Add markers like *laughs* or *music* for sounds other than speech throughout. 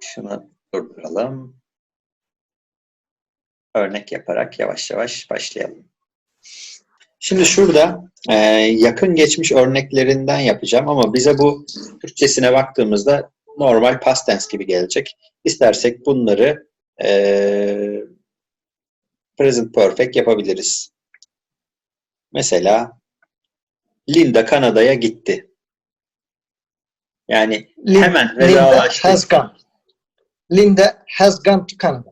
Şunu durduralım. Örnek yaparak yavaş yavaş başlayalım. Şimdi şurada e, yakın geçmiş örneklerinden yapacağım ama bize bu Türkçesine baktığımızda normal past tense gibi gelecek. İstersek bunları e, present perfect yapabiliriz. Mesela Linda Kanada'ya gitti. Yani Lin- hemen Linda vedalaştı. has gone. Linda has gone to Canada.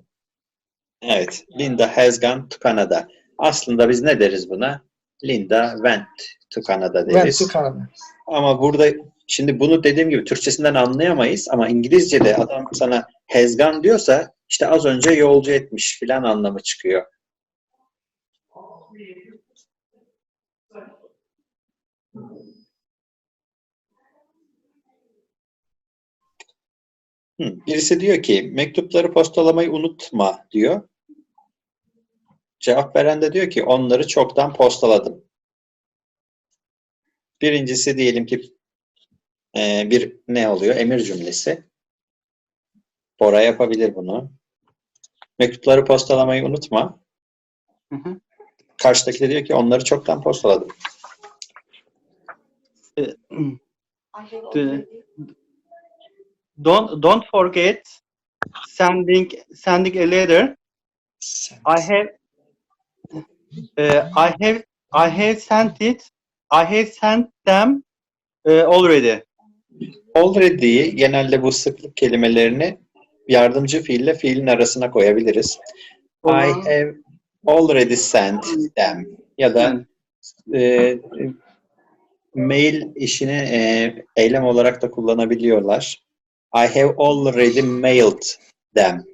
Evet, Linda has gone to Canada. Aslında biz ne deriz buna? Linda went to Canada Went deriz. to Canada. Ama burada şimdi bunu dediğim gibi Türkçesinden anlayamayız ama İngilizce'de adam sana has gone diyorsa işte az önce yolcu etmiş filan anlamı çıkıyor. Birisi diyor ki mektupları postalamayı unutma diyor. Cevap veren de diyor ki onları çoktan postaladım. Birincisi diyelim ki e, bir ne oluyor? Emir cümlesi. Bora yapabilir bunu. Mektupları postalamayı unutma. Hı hı. Karşıdaki de diyor ki onları çoktan postaladım. *clears throat* The- don't don't forget sending sending a letter. I have uh, I have I have sent it. I have sent them uh, already. Already'yi genelde bu sıklık kelimelerini yardımcı fiille fiilin arasına koyabiliriz. I have already sent them ya da e, mail işini e, eylem olarak da kullanabiliyorlar. I have already mailed them.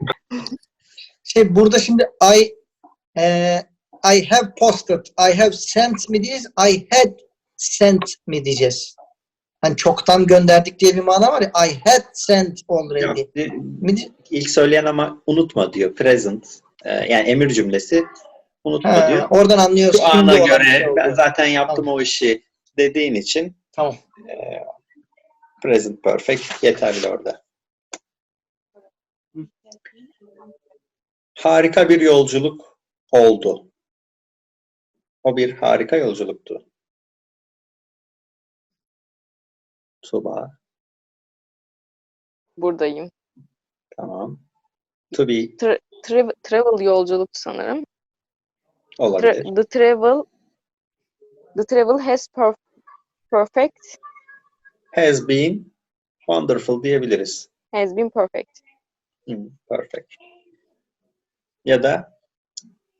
Şey burada şimdi I e, I have posted, I have sent mi diyeceğiz, I had sent mi diyeceğiz? Hani çoktan gönderdik diye bir mana var ya, I had sent already. E, di- İlk söyleyen ama unutma diyor. Present. E, yani emir cümlesi. Unutma Ha, diyor. oradan anlıyoruz. Şu ana göre şey ben zaten yaptım o işi dediğin için Tamam. Present perfect yeterli orada. Harika bir yolculuk oldu. O bir harika yolculuktu. Tuba, Buradayım. tamam. To be Tra- travel yolculuk sanırım. Tra- olabilir. the travel the travel has per- perfect Has been wonderful diyebiliriz. has been perfect. Hmm, perfect. Ya da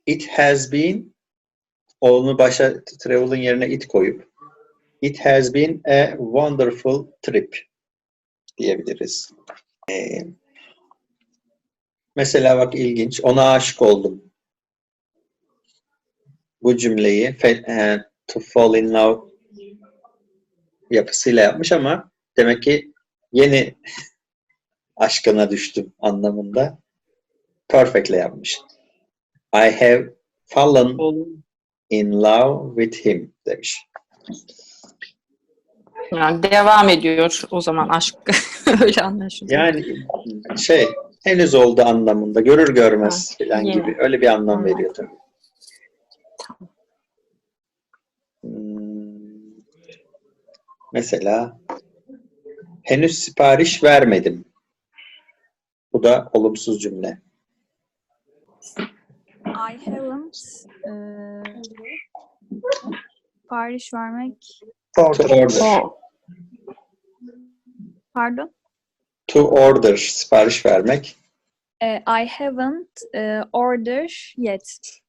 it has been onu başa travel'ın yerine it koyup it has been a wonderful trip diyebiliriz. Ee, mesela bak ilginç. Ona aşık oldum. Bu cümleyi e, to fall in love yapısıyla yapmış ama demek ki yeni *laughs* aşkına düştüm anlamında perfect'le yapmış. I have fallen in love with him demiş. Yani devam ediyor o zaman aşk. *laughs* Öyle anlaşılıyor. Yani şey henüz oldu anlamında görür görmez falan gibi öyle bir anlam veriyor tabii. Mesela henüz sipariş vermedim. Bu da olumsuz cümle. I haven't eee sipariş vermek To order. Pardon To order sipariş vermek. Eee, I haven't eee, order yet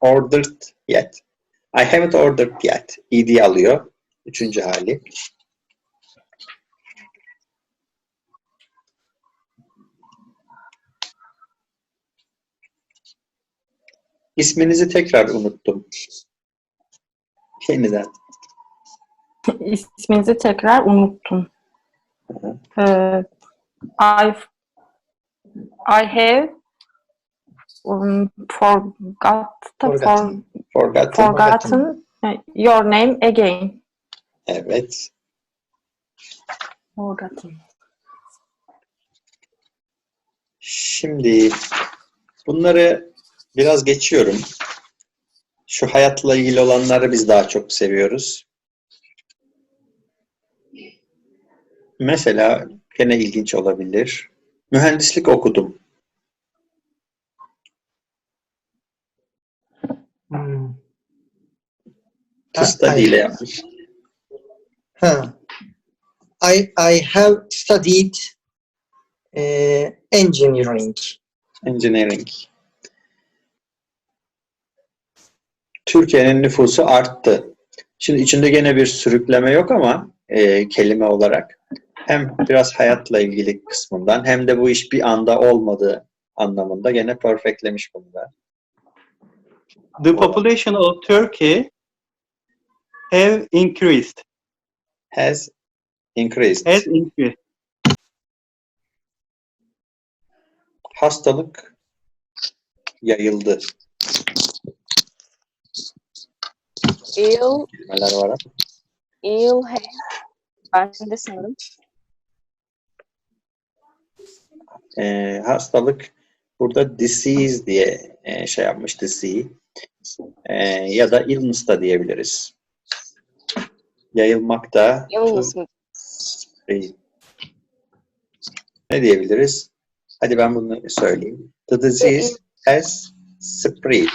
Ordered yet. I haven't ordered yet. ed alıyor. Üçüncü hali. İsminizi tekrar unuttum. Yeniden. isminizi tekrar unuttum. Ee, I I have um, forgot Forgotten. for, Forgotten. forgotten your name again. Evet. Forgotten. Şimdi bunları biraz geçiyorum. Şu hayatla ilgili olanları biz daha çok seviyoruz. Mesela gene ilginç olabilir. Mühendislik okudum. Hmm. İle yapmış. Ha. I, I have studied eh, engineering. Engineering. Türkiye'nin nüfusu arttı. Şimdi içinde gene bir sürükleme yok ama e, kelime olarak hem biraz hayatla ilgili kısmından hem de bu iş bir anda olmadığı anlamında gene perfectlemiş bunda. The population of Turkey have increased. Has increased. Has increased. Hastalık yayıldı. Ill, Kelimeler var ama. ill have. Ben de sanırım. E, hastalık burada disease diye e, şey yapmış disease. E, ya da illness da diyebiliriz. Yayılmakta. Illness mı? Ne diyebiliriz? Hadi ben bunu söyleyeyim. The disease has spread.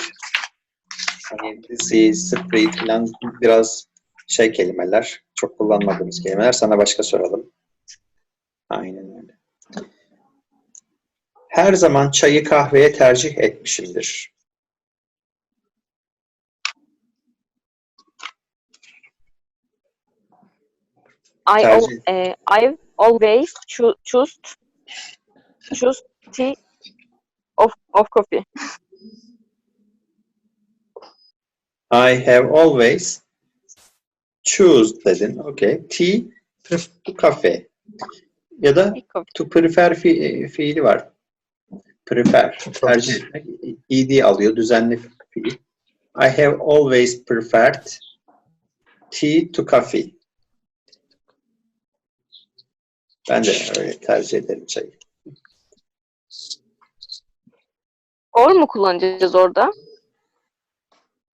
Hani disease, spread falan biraz şey kelimeler. Çok kullanmadığımız kelimeler. Sana başka soralım. Aynen öyle. Her zaman çayı kahveye tercih etmişimdir. I, al, eh, I've always choo- choose choose tea of, of coffee. I have always choose dedin. Okay. Tea to cafe. Ya da to prefer fi- fiili var. Prefer. Tercih etmek. ed alıyor. Düzenli fiil. I have always preferred tea to coffee. Ben de öyle tercih ederim çayı. Or mu kullanacağız orada?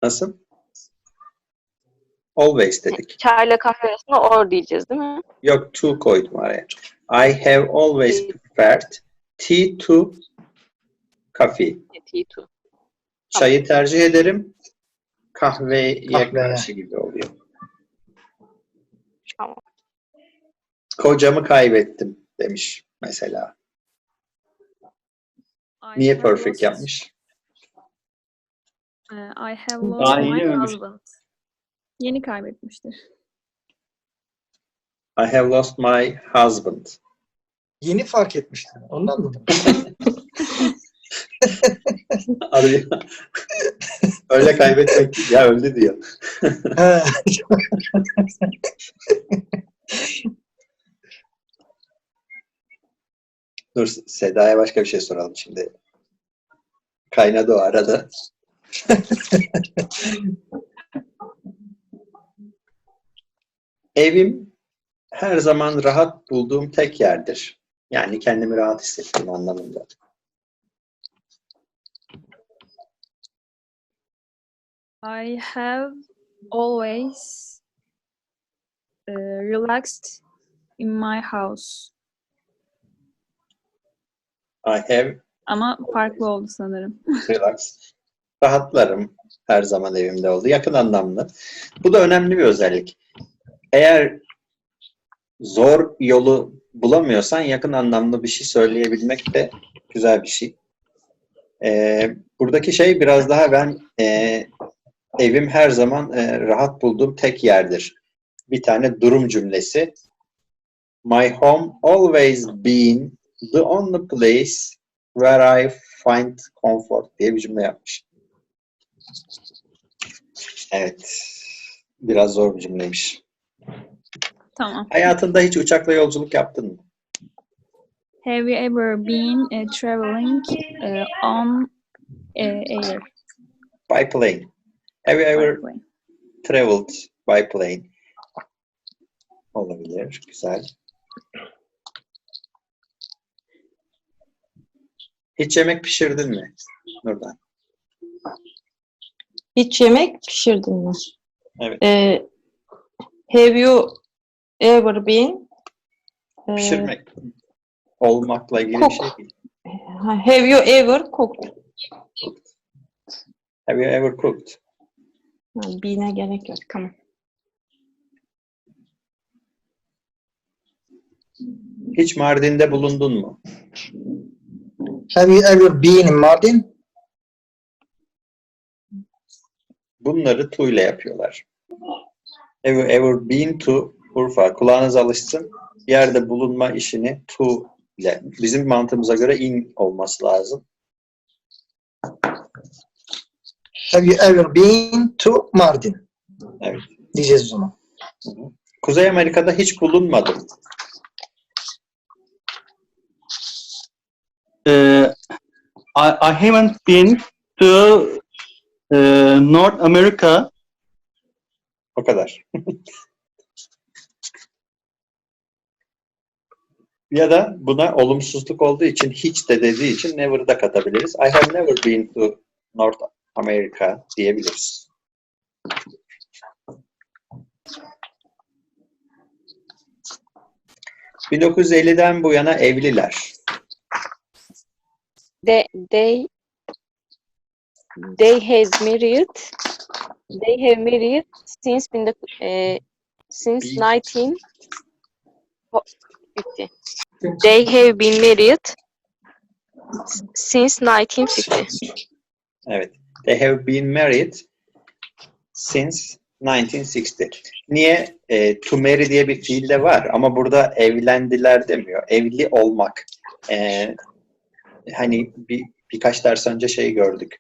Nasıl? Always dedik. Çayla kahve arasında or diyeceğiz değil mi? Yok to koydum araya. I have always preferred tea to coffee. Tea to. Çayı tercih ederim. Kahveye Kahveye. karşı gibi oluyor. Kocamı kaybettim demiş mesela. I Niye have perfect lost- yapmış? e, I have lost Daha yeni my ölmüş. husband. Yeni kaybetmiştir. I have lost my husband. Yeni fark etmiştim. Ondan mı? Arıyor. *laughs* Öyle kaybetmek. Ya öldü diyor. Ha. *laughs* Dur Seda'ya başka bir şey soralım şimdi. Kaynadı o arada. *laughs* Evim her zaman rahat bulduğum tek yerdir. Yani kendimi rahat hissettiğim anlamında. I have always uh, relaxed in my house. I have Ama farklı oldu sanırım. *laughs* relax. Rahatlarım her zaman evimde oldu. Yakın anlamlı. Bu da önemli bir özellik. Eğer zor yolu bulamıyorsan yakın anlamlı bir şey söyleyebilmek de güzel bir şey. Ee, buradaki şey biraz daha ben e, evim her zaman e, rahat bulduğum tek yerdir. Bir tane durum cümlesi. My home always been the only place where I find comfort diye bir cümle yapmış. Evet. Biraz zor bir cümleymiş. Tamam. Hayatında hiç uçakla yolculuk yaptın mı? Have you ever been uh, traveling uh, on uh, air? By plane. Have you ever By traveled by plane? Olabilir. Güzel. Hiç yemek pişirdin mi Nurdan? Hiç yemek pişirdin mi? Evet. Ee, have you ever been ee, Pişirmek olmakla ilgili bir şey değil. have you ever cooked? Have you ever cooked? Bean'e gerek yok. Tamam. Hiç Mardin'de bulundun mu? Have you ever been in Mardin? Bunları to ile yapıyorlar. Have you ever been to Urfa? Kulağınız alışsın. Yerde bulunma işini to ile. Bizim mantığımıza göre in olması lazım. Have you ever been to Mardin? Evet. Diyeceğiz o zaman. Kuzey Amerika'da hiç bulunmadım. Uh, I, I haven't been to uh, North America. O kadar. *laughs* ya da buna olumsuzluk olduğu için hiç de dediği için never'ı da katabiliriz. I have never been to North America diyebiliriz. ...1950'den bu yana evliler. They they they has married they have married since bin uh, since Bin- 1950. They have been married since 1950. Evet. They have been married since 1960. Niye? E, to marry diye bir fiil de var ama burada evlendiler demiyor. Evli olmak. E, hani bir, birkaç ders önce şey gördük.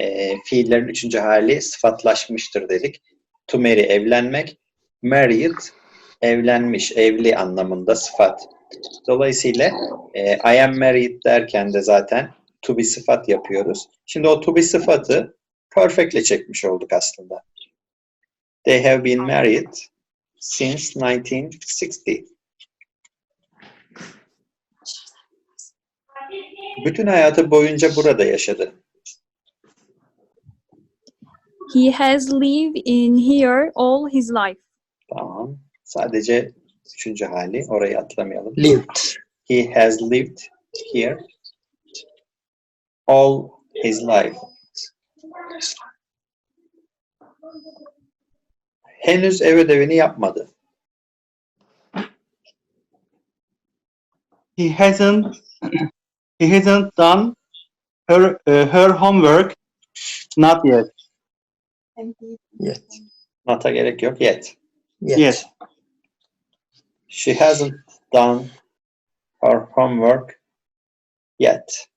E, fiillerin üçüncü hali sıfatlaşmıştır dedik. To marry evlenmek. Married evlenmiş, evli anlamında sıfat. Dolayısıyla e, I am married derken de zaten to be sıfat yapıyoruz. Şimdi o to be sıfatı perfect'le çekmiş olduk aslında. They have been married since 1960. Bütün hayatı boyunca burada yaşadı. He has lived in here all his life. Tamam. Sadece üçüncü hali. Orayı atlamayalım. Lived. He has lived here all his life. Henüz ev ödevini yapmadı. He hasn't he hasn't done her uh, her homework not yet. Yet. Nota gerek yok yet. Yet. Yes. She hasn't done her homework yet.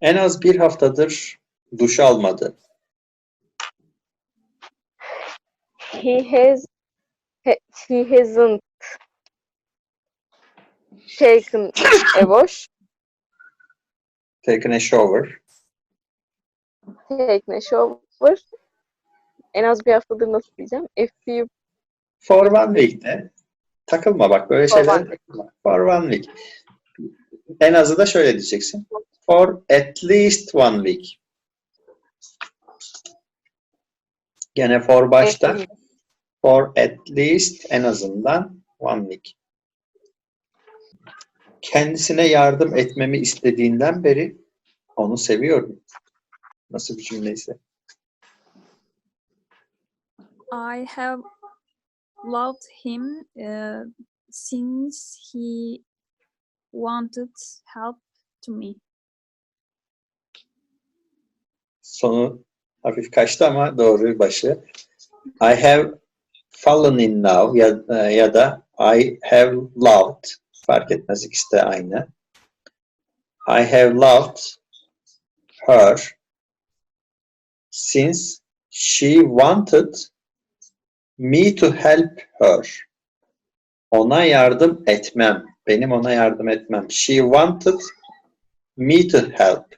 En az bir haftadır duş almadı. He has he, he hasn't taken a wash, Taken a shower. taken a shower. En az bir haftadır nasıl diyeceğim? A few For one week'te. Takılma bak böyle For şeyler. one week. takılma. For one week. En azı da şöyle diyeceksin. For at least one week. Gene for başta. For at least en azından one week. Kendisine yardım etmemi istediğinden beri onu seviyorum. Nasıl bir cümleyse. I have loved him uh, since he wanted help to me. Sonu hafif kaçtı ama doğru başı. I have fallen in love ya, ya da I have loved fark etmez ikisi de aynı. I have loved her since she wanted me to help her. Ona yardım etmem. Benim ona yardım etmem. She wanted me to help